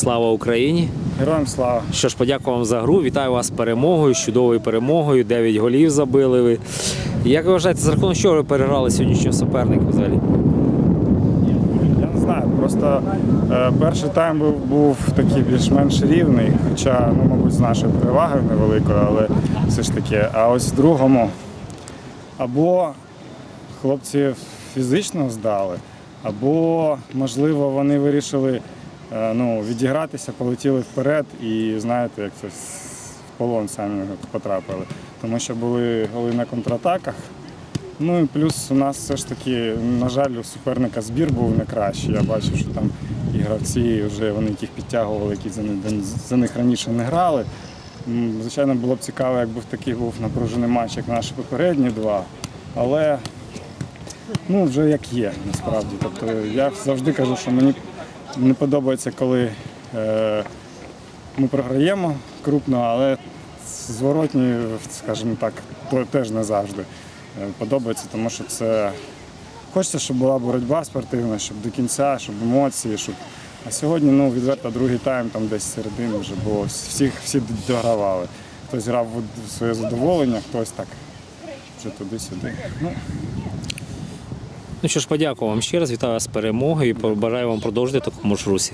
Слава Україні! Героям слава. Що ж, подякую вам за гру. Вітаю вас з перемогою, з чудовою перемогою. 9 голів забили ви. Як ви вважаєте, за рахунок чого ви переграли сьогоднішнього суперника взагалі? Я не знаю, просто е, перший тайм був, був такий більш-менш рівний, хоча, ну, мабуть, з нашою перевагою невеликою, але все ж таки. А ось в другому або хлопці фізично здали, або, можливо, вони вирішили ну, відігратися, полетіли вперед і, знаєте, як це в полон самі потрапили. Тому що були голи на контратаках. Ну і плюс у нас все ж таки, на жаль, у суперника збір був не кращий. Я бачив, що там і гравці вже вони їх підтягували, які за них, за них раніше не грали. Звичайно, було б цікаво, якби в такий був напружений матч, як наші попередні два. Але ну, вже як є, насправді. Тобто я завжди кажу, що мені не подобається, коли е, ми програємо крупно, але зворотні, скажімо так, теж не завжди е, подобається, тому що це хочеться, щоб була боротьба спортивна, щоб до кінця, щоб емоції, щоб. А сьогодні, ну, відверто, другий тайм там десь середини вже було. Всіх всі догравали. Хтось грав в своє задоволення, хтось так вже туди-сюди. Ну, Ну що ж, подякую вам ще раз, вітаю вас з перемогою і бажаю вам продовжити в такому ж русі.